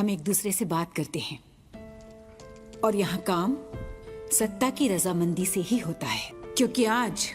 हम एक दूसरे से बात करते हैं। और यहाँ काम सत्ता की रजामंदी से ही होता है, क्योंकि आज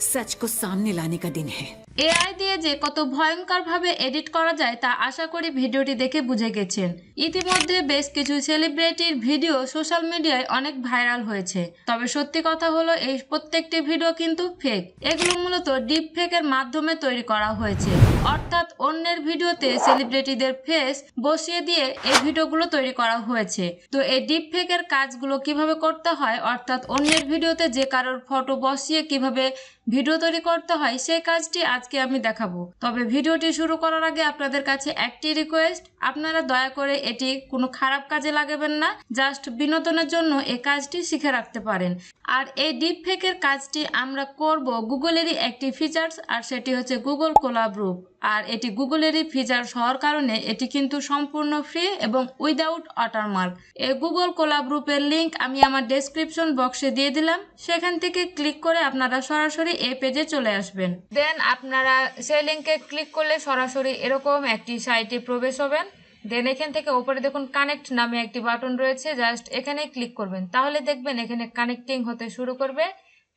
सच को सामने लाने का दिन है। এআই দিয়ে যে কত ভয়ঙ্কর ভাবে এডিট করা যায় তা আশা করি ভিডিওটি দেখে বুঝে গেছেন। ইতিমধ্যে বেশ কিছু সেলিব্রিটির ভিডিও সোশ্যাল মিডিয়ায় অনেক ভাইরাল হয়েছে। তবে সত্যি কথা হলো, এই প্রত্যেকটি ভিডিও কিন্তু ফেক এগুলো মূলত ডিপ ফেকের মাধ্যমে তৈরি করা হয়েছে। অর্থাৎ অন্যের ভিডিওতে সেলিব্রিটিদের ফেস বসিয়ে দিয়ে এই ভিডিওগুলো তৈরি করা হয়েছে। তো এই ডিপ ফেকের কাজগুলো কীভাবে করতে হয়? অর্থাৎ অন্যের ভিডিওতে যে কারোর ফটো বসিয়ে কীভাবে ভিডিও তৈরি করতে হয় সেই কাজটি আজকে আমি দেখাবো। তবে ভিডিওটি শুরু করার আগে আপনাদের কাছে একটি রিকোয়েস্ট আপনারা দয়া করে এটি কোনো খারাপ কাজে লাগাবেন না জাস্ট বিনোদনের জন্য এই কাজটি শিখে রাখতে পারেন। আর এই ডিপ ফেকের কাজটি আমরা করব গুগলেরই একটি ফিচার্স আর সেটি হচ্ছে গুগল কোলাব রূপ আর এটি গুগলেরই ফিচার হওয়ার কারণে এটি কিন্তু সম্পূর্ণ ফ্রি এবং উইদাউট ওয়াটারমার্ক এই গুগল কোলা গ্রুপের লিঙ্ক আমি আমার ডেসক্রিপশন বক্সে দিয়ে দিলাম। সেখান থেকে ক্লিক করে আপনারা সরাসরি এই পেজে চলে আসবেন। দেন আপনারা সেই লিংকে ক্লিক করলে সরাসরি এরকম একটি সাইটে প্রবেশ হবেন। দেন এখান থেকে ওপরে দেখুন কানেক্ট নামে একটি বাটন রয়েছে। জাস্ট এখানে ক্লিক করবেন। তাহলে দেখবেন এখানে কানেক্টিং হতে শুরু করবে।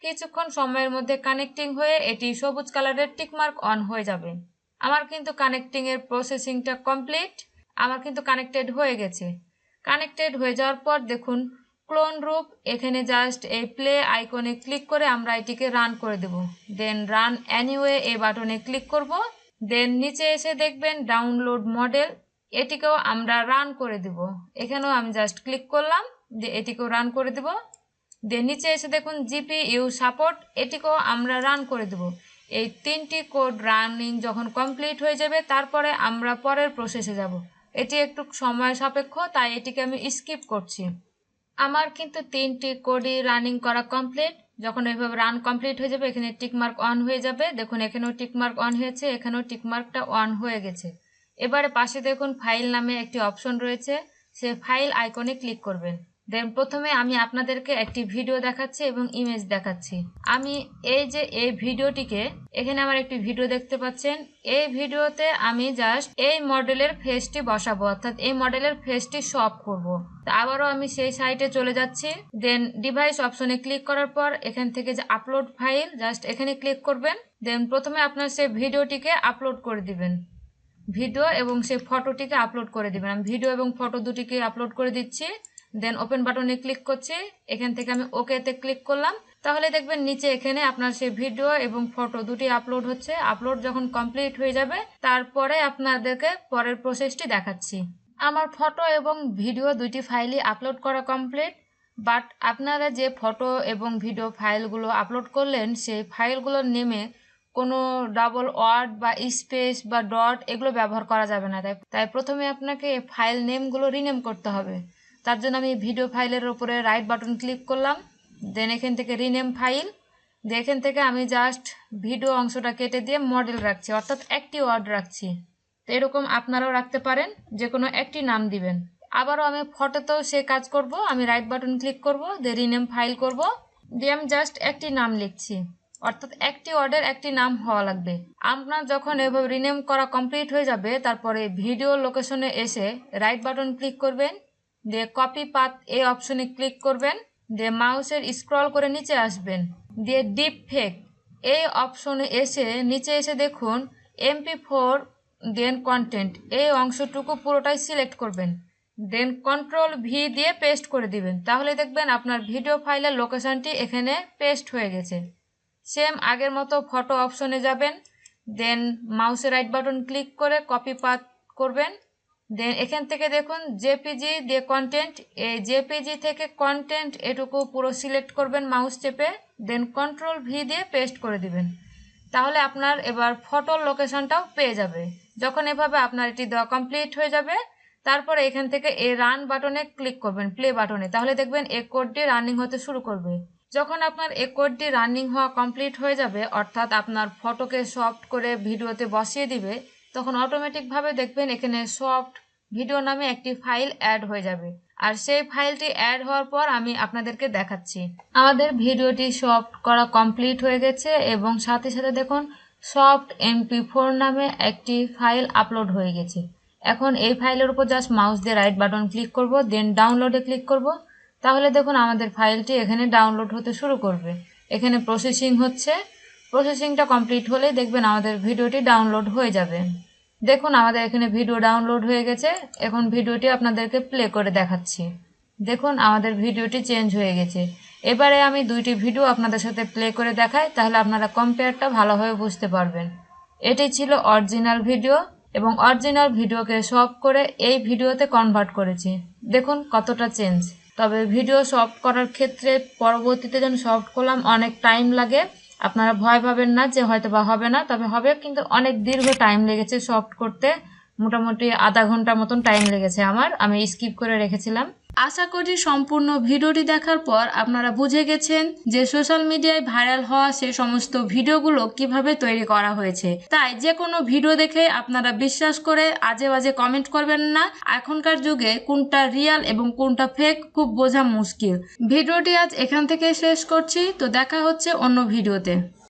কিছুক্ষণ সময়ের মধ্যে কানেক্টিং হয়ে এটি সবুজ কালারের টিকমার্ক অন হয়ে যাবে। আমার কিন্তু কানেক্টিং এর প্রসেসিংটা কমপ্লিট আমার কিন্তু কানেক্টেড হয়ে গেছে। কানেক্টেড হয়ে যাওয়ার পর দেখুন ক্লোন রূপ এখানে জাস্ট এই প্লে আইকনে ক্লিক করে আমরা এটিকে রান করে দেব। দেন রান অ্যানিওয়ে এই বাটনে ক্লিক করব। দেন নিচে এসে দেখবেন ডাউনলোড মডেল এটিকেও আমরা রান করে দেব। এখানেও আমি জাস্ট ক্লিক করলাম, দিয়ে এটিকেও রান করে দেব। দেন নিচে এসে দেখুন জিপি ইউ সাপোর্ট এটিকেও আমরা রান করে দেব। এই তিনটি কোড রানিং যখন কমপ্লিট হয়ে যাবে, তারপরে আমরা পরের প্রসেসে যাব। এটি একটু সময় সাপেক্ষ, তাই এটিকে আমি স্কিপ করছি। আমার কিন্তু তিনটি কোডই রানিং করা কমপ্লিট যখন এইভাবে রান কমপ্লিট হয়ে যাবে, এখানে টিকমার্ক অন হয়ে যাবে। দেখুন, এখানেও টিকমার্ক অন হয়েছে, এখানেও টিকমার্কটা অন হয়ে গেছে। এবারে পাশে দেখুন ফাইল নামে একটি অপশন রয়েছে। সে ফাইল আইকনে ক্লিক করবেন। দেন প্রথমে আমি আপনাদেরকে একটি ভিডিও দেখাচ্ছি এবং ইমেজ দেখাচ্ছি। আমি এই যে এই ভিডিওটিকে এখানে আমার একটি ভিডিও দেখতে পাচ্ছেন। এই ভিডিওতে আমি জাস্ট এই মডেলের ফেসটি বসাবো, অর্থাৎ এই মডেলের ফেসটি শপ করব। আবারও আমি সেই সাইটে চলে যাচ্ছি। দেন ডিভাইস অপশনে ক্লিক করার পর এখান থেকে যে আপলোড ফাইল জাস্ট এখানে ক্লিক করবেন। দেন প্রথমে আপনার সেই ভিডিওটিকে আপলোড করে দিবেন। ভিডিও এবং সেই ফটোটিকে আপলোড করে দিবেন। আমি ভিডিও এবং ফটো দুটিকে আপলোড করে দিচ্ছি। দেন ওপেন বাটনে ক্লিক করছি। এখান থেকে আমি ওকেতে ক্লিক করলাম। তাহলে দেখবেন নিচে এখানে আপনার সেই ভিডিও এবং ফটো দুটি আপলোড হচ্ছে। আপলোড যখন কমপ্লিট হয়ে যাবে, তারপরে আপনাদেরকে পরের প্রসেসটি দেখাচ্ছি। আমার ফটো এবং ভিডিও দুইটি ফাইলই আপলোড করা কমপ্লিট বাট আপনারা যে ফটো এবং ভিডিও ফাইলগুলো আপলোড করলেন, সেই ফাইলগুলোর নেমে কোনো ডাবল ওয়ার্ড বা স্পেস বা ডট এগুলো ব্যবহার করা যাবে না। তাই তাই প্রথমে আপনাকে ফাইল নেমগুলো রিনেম করতে হবে। তার জন্য আমি ভিডিও ফাইলের ওপরে রাইট বাটন ক্লিক করলাম। দেন এখান থেকে রিনেম ফাইল দিয়ে এখান থেকে আমি জাস্ট ভিডিও অংশটা কেটে দিয়ে মডেল রাখছি, অর্থাৎ একটি ওয়ার্ড রাখছি। তো এরকম আপনারাও রাখতে পারেন যে কোনো একটি নাম দিবেন। আবারও আমি ফটোতেও সে কাজ করব, আমি রাইট বাটন ক্লিক করব দিয়ে রিনেম ফাইল করব। দিয়ে আমি জাস্ট একটি নাম লিখছি, অর্থাৎ একটি ওয়ার্ডের একটি নাম হওয়া লাগবে। আপনার যখন এভাবে রিনেম করা কমপ্লিট হয়ে যাবে, তারপরে ভিডিও লোকেশনে এসে রাইট বাটন ক্লিক করবেন। দিয়ে কপি পাত এই অপশনে ক্লিক করবেন দিয়ে মাউসের স্ক্রল করে নিচে আসবেন দিয়ে ডিপ ফেক এই অপশনে এসে নিচে এসে দেখুন, এমপি ফোর, দেন কন্টেন্ট, এই অংশটুকু পুরোটাই সিলেক্ট করবেন, দেন কন্ট্রোল ভি দিয়ে পেস্ট করে দিবেন, তাহলে দেখবেন আপনার ভিডিও ফাইলের লোকেশনটি এখানে পেস্ট হয়ে গেছে। সেম আগের মতো ফটো অপশনে যাবেন, দেন মাউসের রাইট বাটন ক্লিক করে কপি পাত করবেন দেন এখান থেকে দেখুন জেপিজি দিয়ে কন্টেন্ট এই জেপিজি থেকে কন্টেন্ট এটুকু পুরো সিলেক্ট করবেন মাউস চেপে দেন কন্ট্রোল ভি দিয়ে পেস্ট করে দিবেন। তাহলে আপনার এবার ফটোর লোকেশনটাও পেয়ে যাবে। যখন এভাবে আপনার এটি দেওয়া কমপ্লিট হয়ে যাবে, তারপরে এখান থেকে এই রান বাটনে ক্লিক করবেন প্লে বাটনে তাহলে দেখবেন এ কোডটি রানিং হতে শুরু করবে। যখন আপনার এ কোডটি রানিং হওয়া কমপ্লিট হয়ে যাবে, অর্থাৎ আপনার ফটোকে সফট করে ভিডিওতে বসিয়ে দিবে, তখন অটোমেটিকভাবে দেখবেন এখানে সফট ভিডিও নামে একটি ফাইল অ্যাড হয়ে যাবে। আর সেই ফাইলটি অ্যাড হওয়ার পর আমি আপনাদেরকে দেখাচ্ছি। আমাদের ভিডিওটি সফট করা কমপ্লিট হয়ে গেছে এবং সাথে সাথে দেখুন, সফট এমপি ফোর নামে একটি ফাইল আপলোড হয়ে গেছে। এখন এই ফাইলের উপর জাস্ট মাউস দিয়ে রাইট বাটন ক্লিক করব, দেন ডাউনলোডে ক্লিক করব। তাহলে দেখুন, আমাদের ফাইলটি এখানে ডাউনলোড হতে শুরু করবে। এখানে প্রসেসিং হচ্ছে। প্রসেসিংটা কমপ্লিট হলে দেখবেন আমাদের ভিডিওটি ডাউনলোড হয়ে যাবে। দেখুন, আমাদের এখানে ভিডিও ডাউনলোড হয়ে গেছে। এখন ভিডিওটি আপনাদেরকে প্লে করে দেখাচ্ছি। দেখুন, আমাদের ভিডিওটি চেঞ্জ হয়ে গেছে। এবারে আমি দুইটি ভিডিও আপনাদের সাথে প্লে করে দেখাই, তাহলে আপনারা কম্পেয়ারটা ভালোভাবে বুঝতে পারবেন। এটি ছিল অরিজিনাল ভিডিও এবং অরিজিনাল ভিডিওকে সব করে এই ভিডিওতে কনভার্ট করেছি। দেখুন, কতটা চেঞ্জ তবে ভিডিও সফট করার ক্ষেত্রে পরবর্তীতে যখন সফট করলাম, অনেক টাইম লাগে। আপনারা ভয় পাবেন না যে হয়তো বা হবে না, তবে হবে, কিন্তু অনেক দীর্ঘ টাইম লেগেছে সফট করতে। মোটামুটি আধা ঘণ্টা মতন টাইম লেগেছে আমার, আমি স্কিপ করে রেখেছিলাম। আশা করি সম্পূর্ণ ভিডিওটি দেখার পর আপনারা বুঝে গেছেন যে সোশ্যাল মিডিয়ায় ভাইরাল হওয়া সে সমস্ত ভিডিওগুলো কীভাবে তৈরি করা হয়েছে। তাই যে কোনো ভিডিও দেখে আপনারা বিশ্বাস করে আজে বাজে কমেন্ট করবেন না। এখনকার যুগে কোনটা রিয়াল এবং কোনটা ফেক খুব বোঝা মুশকিল। ভিডিওটি আজ এখান থেকে শেষ করছি। তো দেখা হচ্ছে অন্য ভিডিওতে।